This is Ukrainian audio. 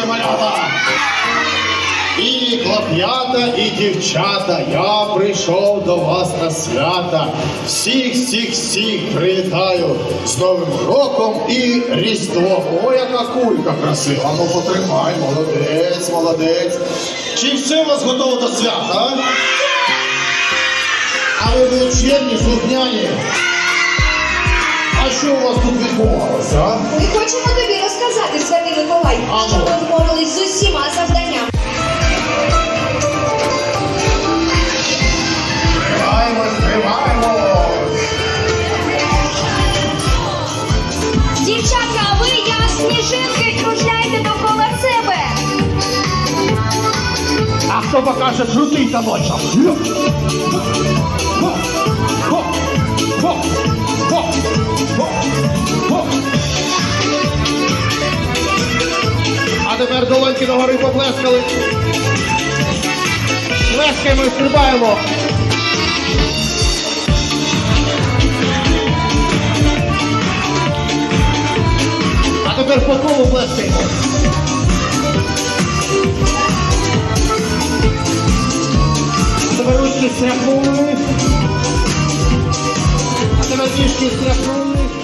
це малята. І хлоп'ята, і дівчата, я прийшов до вас на свята. Всіх, всіх, всіх привітаю з Новим роком і Різдвом. О, яка кулька красива. Ну потримай, молодець, молодець. Чи все у вас готово до свята? А ви були чемні, слухняні? Що у вас тут відбувалося? а? Ми хочемо тобі розказати, Святий Миколай, Ану. що ми впорались з усіма завданнями. Тримаємо, тримаємо. Дівчатка, а ви, я сніжинки, кружляйте довкола себе. А хто покаже крутий таночок? тепер долоньки нагори поплескали. Плескаємо і стрибаємо. А тепер по кому плескаємо. Тепер ручки стряхнули. А тепер ніжки стряхнули.